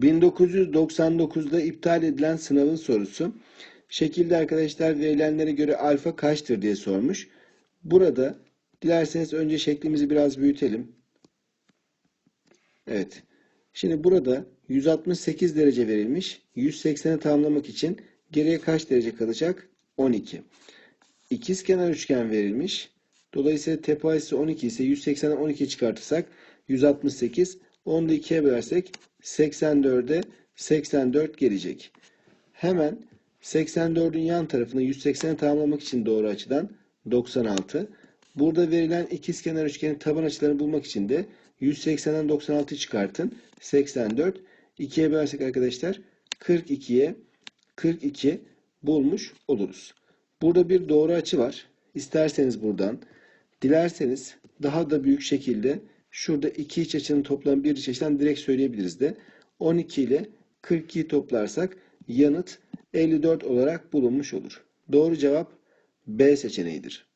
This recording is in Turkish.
1999'da iptal edilen sınavın sorusu. Şekilde arkadaşlar verilenlere göre alfa kaçtır diye sormuş. Burada dilerseniz önce şeklimizi biraz büyütelim. Evet. Şimdi burada 168 derece verilmiş. 180'i tamamlamak için geriye kaç derece kalacak? 12. İkizkenar üçgen verilmiş. Dolayısıyla tepe açısı 12 ise 180'den 12 çıkartırsak 168. Onu da 2'ye bölersek 84'e 84 gelecek. Hemen 84'ün yan tarafını 180'e tamamlamak için doğru açıdan 96. Burada verilen ikizkenar üçgenin taban açılarını bulmak için de 180'den 96 çıkartın. 84. 2'ye bölersek arkadaşlar 42'ye 42 bulmuş oluruz. Burada bir doğru açı var. İsterseniz buradan, dilerseniz daha da büyük şekilde şurada iki iç açının toplamı bir iç açıdan direkt söyleyebiliriz de 12 ile 42'yi toplarsak yanıt 54 olarak bulunmuş olur. Doğru cevap B seçeneğidir.